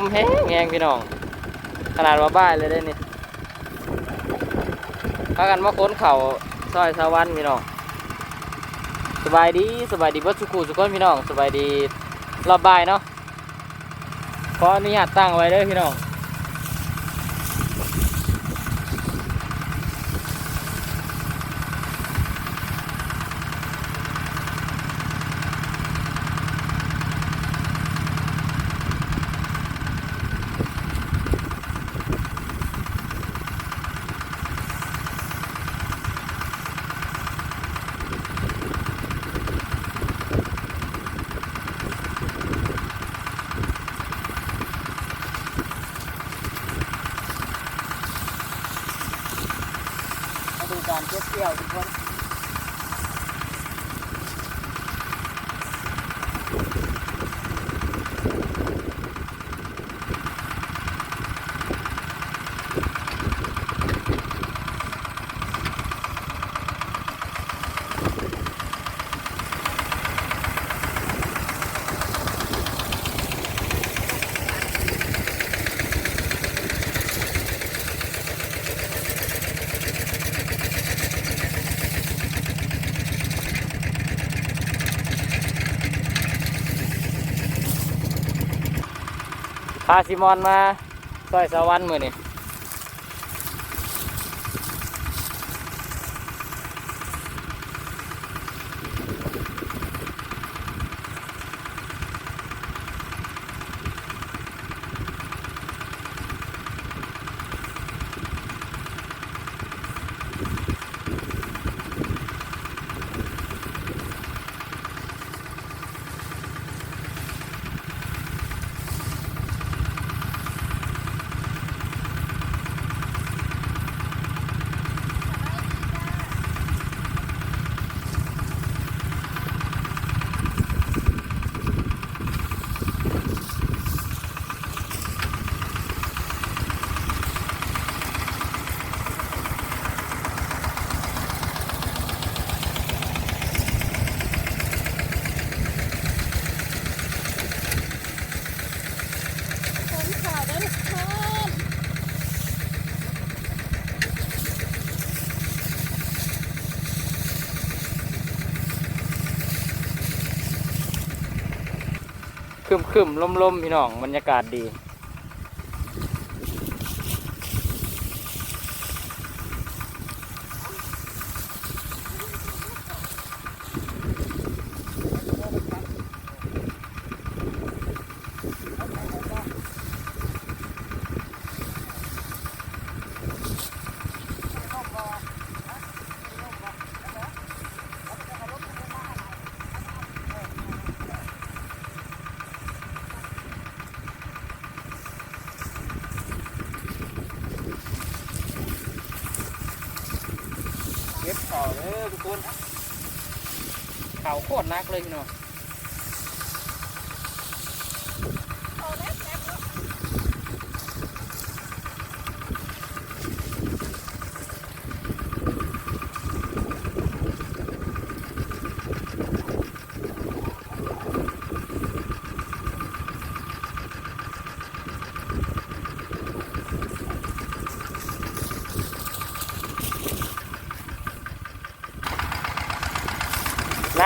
มแห้งแงงพี่น้อง ขนาดว่าบ้ายเลยได้นี่พากันมาค้นเข่าซอยสวรรค์พี่น้อง สบายดีสบายดีเบิดสุขุสุขคนพี่น้อง สบายดีรอบบ่ายเนาะขออนุญาตตั้งไว้เด้อพี่น้อง พาซิมอนมาซอยสวรรค์มือนี่ คึมคึมลมลมๆพี่น้องบรรยากาศดี เก็บข่าวเลยทุกคนเข่าโคตรนักเลยพี่น้อง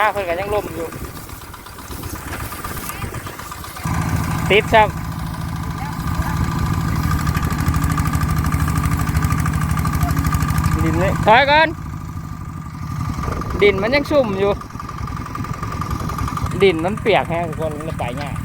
าเพิ่นก็ยังลมอยู่ ติดครับดินเลยถอยก่อน ดินมันยังชุ่มอยู่ ดินมันเปียกแฮะทุกคนมันเลยไปง่าย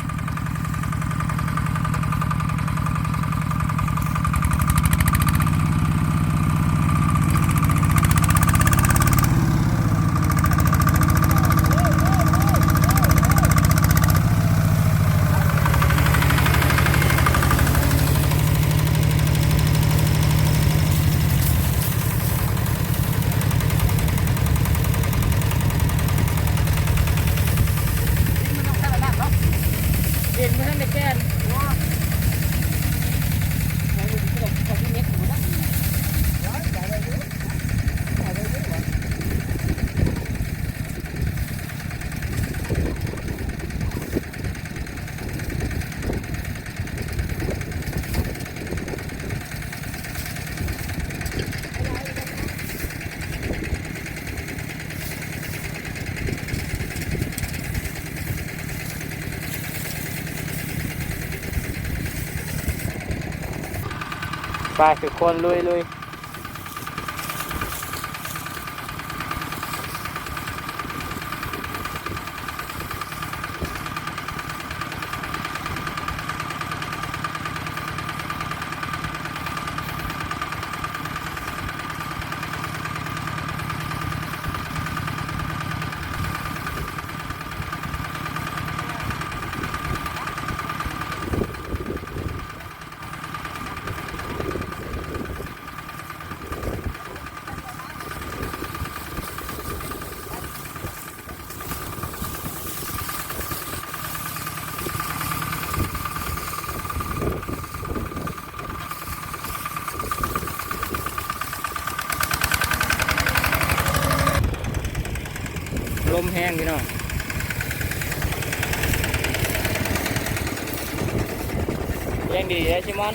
ไปทุกคนลุยลุย ลมแห้งพี่น้องเลี้ยังดีเลยชิมอน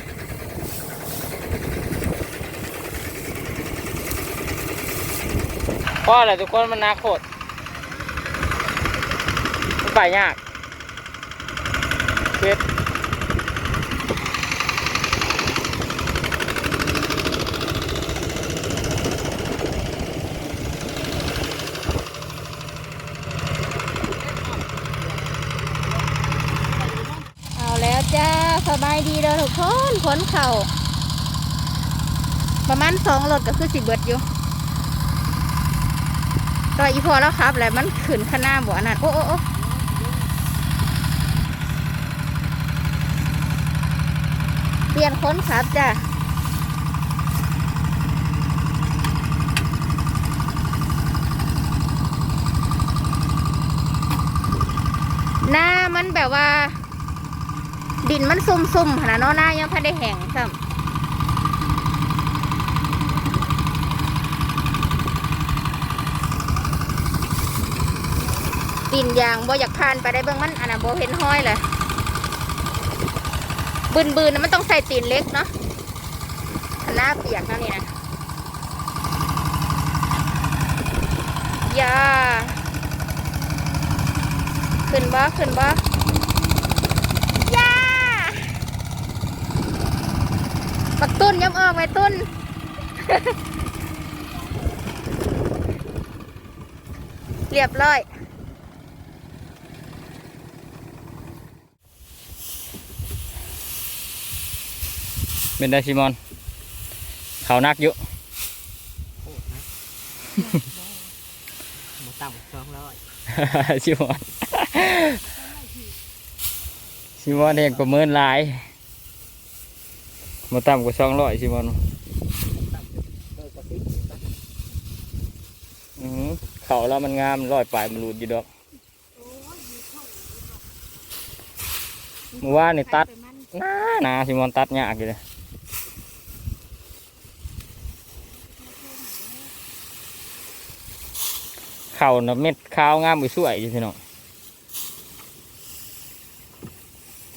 พ่ออะไรทุกคนมันนาโคตรมันไปยากเพ็ด เอาแล้ว จ้าสบายดีเด้อทุกคนขนเข่าประมาณสองรถก็คือสิเบิดอยู่ต่ออีพอแล้วครับแหละมันขึ้นข้างหน้าบ่อนนั้นโอ้โอ้เปลี่ยนคนครับจ้าหน้ามันแบบว่า ดินมันซุ่มๆขนาดเนาะหน้ายังพอได้แห้งซ้ำดินยางบ่อยากผ่านไปได้เบิ่งมันอันนั้นบ่เห็นห้อยเลยบืนๆนนะมันต้องใส่ตีนเล็กเนาะหน้าเปียกเนาะนี่นะอยาขึ้นบ่ขึ้นบ่ ย่าปัก ตุ้นย้ำออกไหมตุ้น เรียบร้อยเป็นได้ชิมอน เขานักอยู่หมูต่ำสองร้อยชิมอนชิมอนเองประเมินหลาย มาต่ำกว่าสองร้อยชิมอนโดยปกติอือหือเขาแล้วมันงามร้อยปลายมันรูดอยู่ดอกเมื่อวานนี่ตัดหนาหนาชิมอนตัดยากอยู่เลยเข่าน่ะเม็ดขาวงามไปสวยอยู่พี่น้อง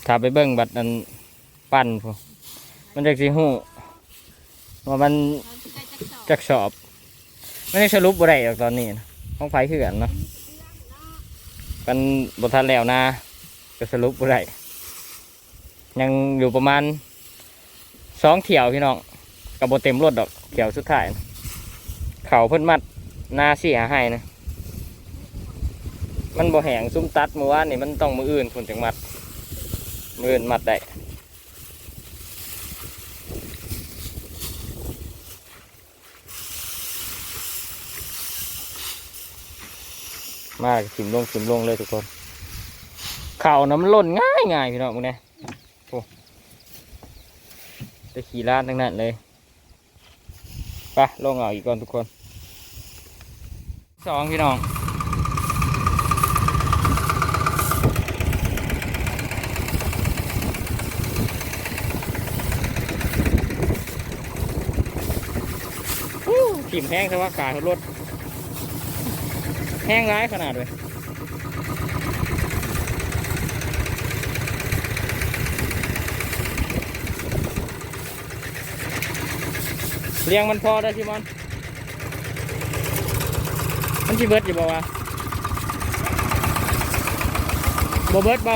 ถ้าไปเบิ่งบัดนั้นปั้นพวก มันจะสิหูว่ามันจักสอบไม่ได้สรุปบ่ได้หรอกตอนนี้นะของไฟคือกันเนาะกันบทันแล้วนะก็สรุปบ่ได้ยังอยู่ประมาณสองเที่ยวพี่น้องกับบเต็มรถดอกเที่ยวสุดท้ายนะเขาเพิ่นมัดหนาเสียให้นะมันบ่แหงซุ่มตัดเมื่อวานนี่มันต้องมืออื่นคนถึงมัดมืออื่นมัดได้ มากขิมลงขิมลงเลยทุกคนเข่าน้ำล่นง่ายง่ายพี่น้องมึงเนี่ยโอ้จะขี่ล้านทั้งนั้นเลยไปลงเอาอีกก่อนทุกคนสองพี่น้องขิมแห้งแต่ว่ากายเขาลด แห้งร้ายขนาดเลยเลี้ยงมันพอได้ชิมอน มันชีเบิดอยู่บ่วะบ่เบิดบ่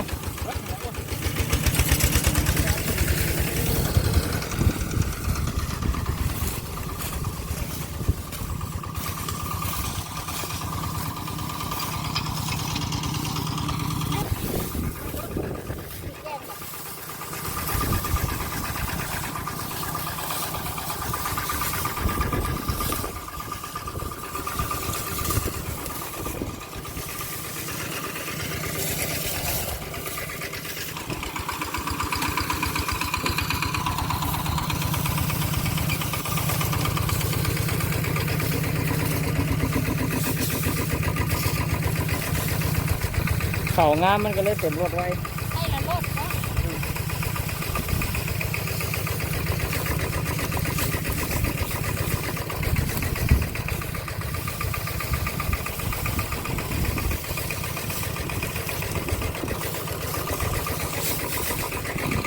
เขางามมันก็เลยเต็มรถไว้ให้ละรถเนาะ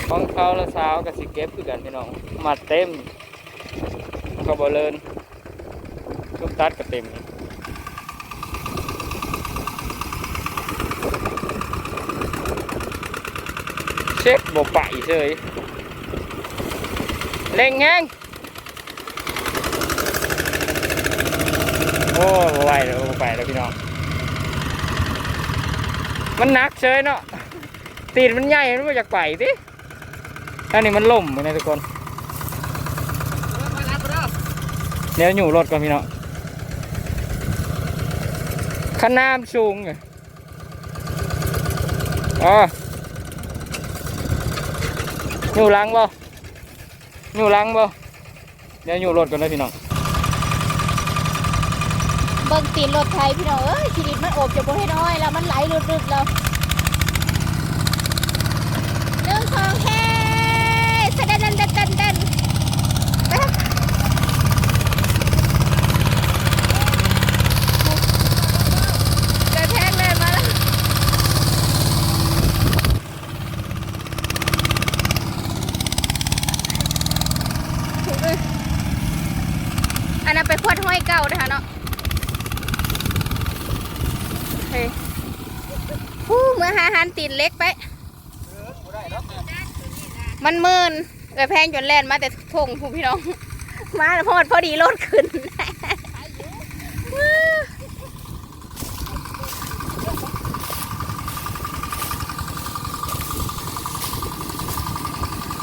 ของเขาและสาวกับสิเก็บคือกันพี่น้องมัดเต็มเขาบอเลินลูกตัดก็เต็ม เช็คบไปเฉยเล่งแงงโอ้บ่ไหวแล้วบ่ไปแล้วพี่น้อง มันหนักเฉยเนาะตีนมันใหญ่มันไม่อยากไปสิอันนี้มันล่มนะทุกคน เดี๋ยวอยู่รถก่อนพี่น้องขนามสูงไงอ๋อ อยู่ล้างบ่อยู่ล้างบ่เดี๋ยวอยู่รถก่อนนะพี่น้องเบิ่งตีนรถไทยพี่น้องเอ้ยชีวิตมันโอบจะบ่ให้น้อยแล้วมันไหลรุดๆแล้วหนึ่งสองแค่สะดันดันดันดันดันไปครับเกิดแพงเลยมาแล้วอันนั้นไปขวดห้ อยเก่านะคะเนาะเฮ้ยฮู้เมื่อหาอาหารตีนเล็กไป มันมืนเอยแพงจนแล่นมาแต่ทงผู้พี่น้อง มาแล้วพอดพอดีรถขึ้น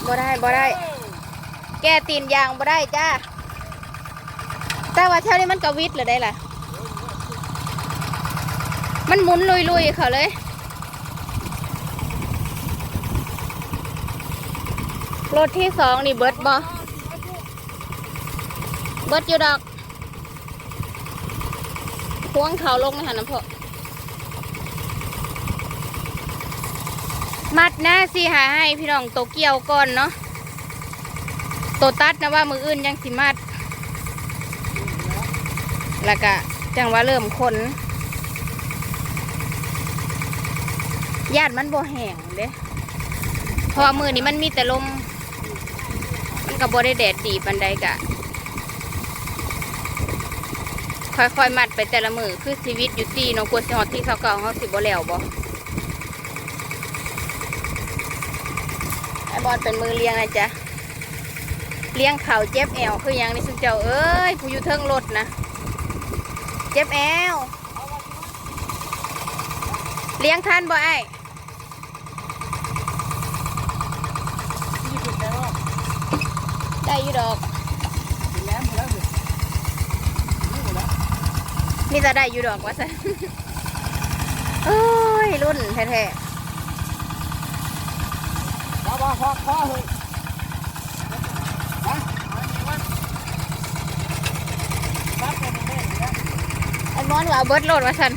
บ่ได้บ่ได้ แกตีนยางบ่ได้จ้า แต่ว่าเท่านี้มันกระวิดเลยได้ล่ะ มันหมุนลุยๆเขาเลยรถที่สองนี่เบิดบอเบิดอยู่ดอกพวงเขาลงนะฮะน้ำพอมัดหน้าสิหาให้พี่น้องโตเกียวก่อนเนาะโตตัดนะว่ามืออื่นยังสิมัด แล้วก็จังว่าเริ่มคนญาติมันบ่แห้งเด้พราะว่ามือนี้มันมีแต่ลม มันก็บ่ได้แดดดีปันใดกะ ค่อยๆมัดไปแต่ละมือคือชีวิตอยู่ที่เน้องกลัวสิฮอดที่เขาเก่าเขาสิบ่แล้วบ่ไอบอลเป็นมือเลี้ยงนะจ๊ะเลี้ยงเข่าเจ็บแอวคือยังนี่สุเจ้าเอ้ยผู้อยู่เทิงรถนะ จ็บแอวเลี้ยงท่านบ่ไอ้ได้อยู่ดอก มีแต่ได้อยู่ดอกว่าซะโอ้ย รุ่นแท้พอพอพอพอเลย ๆไอ้ มอนว่าเบิร์ดโหลดว่าสัน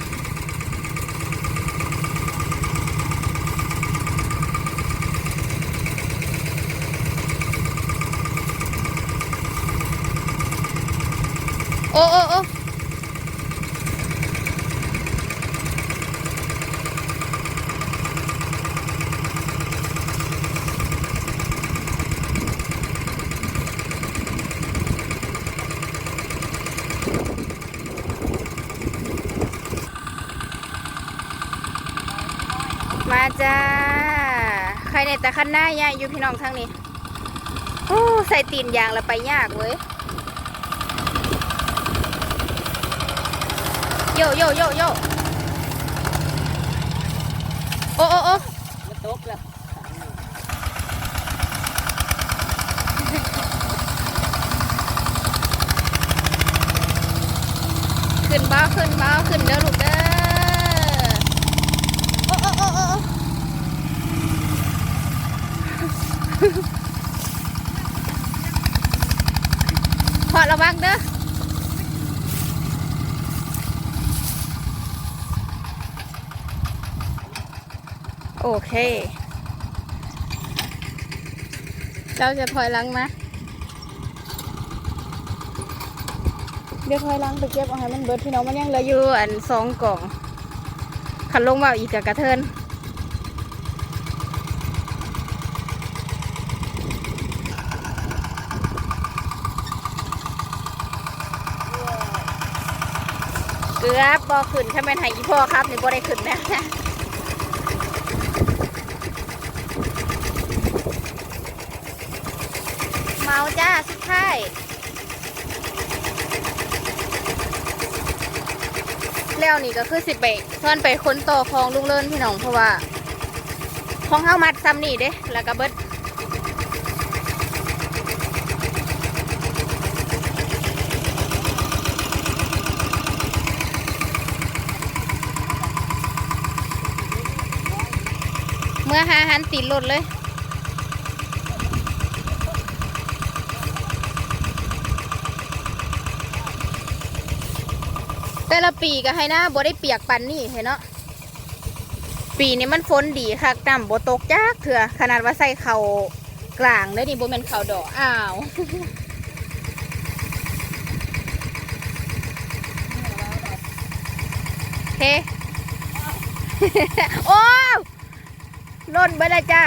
โอ้โอ้โอ้มาจ้า ใครใน แต่คันหน้ายายอยู่พี่น้องทางนี้โอ้ใส่ตีนยางแล้วไปยากเว้ยโยโยโยโยโอ้โอ้โอ้มันตกแล้วขึ้นบ้าขึ้นบ้าขึ้นเด้อลูกเด้อโอ้โอ้โอ้โอ้ พอระวังเด้อโอเคเจ้าจะถอยหลังมาเดี๋ยวถอยหลังไปเก็บเอาให้มันเบิดพี่น้องมันยังเหลืออยู่อันสองกล่องขันลงมาอีกกับกระเทิน กือบบอขึ้นถ้าเป็นไห้อีพ่อครับนี่บ่ได้ขึ้นนะเมาจ้าสุดท้ายแล้วนี่ก็คือสิไปซ่อนไปค้นต่อคลองลุงเลินพี่น้องเพราะว่าของเฮามัดซ้ำนี่เด้แล้วก็เบิด เมื่อหาอาหันติดรถเลยแต่ละปีก็ให้หน้าบ่ได้เปียกปันนี่เห็นเนาะปีนี้มันฝนดีคักน้ำบ่ตกจักเถื่อขนาดว่าใส่เขากลางได้นี่บ่แม่นเขาดอกอ้าวเฮ้โอ้ ล่นไปแล้วจ้า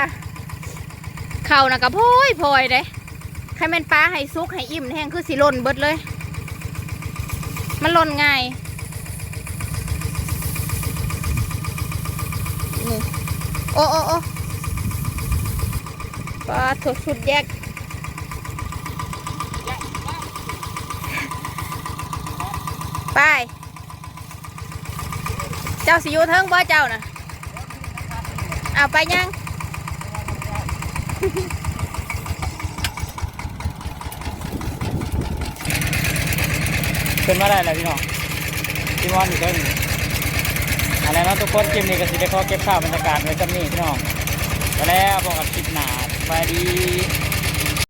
เข่านะกระโพยพลอยเด้ใครแม่นปลาให้ซุกให้อิ่มแห้งคือสิล่นเบิดเลย มันล่นง่ายนี่โอ้โอ้โอ้ปลาถดชุดแยกไป เจ้าสิอยู่เทิงบ่เจ้านะ เอาไปยังขึ้นมาได้แล้วพี่น้องพี่มอนอยู่เด้อะไรนะทุกคนคลิปนี้ก็สิได้ขอเก็บภาพบรรยากาศไว้จำนี้พี่น้องไปแล้วบอกกับคลิปหนาไปดี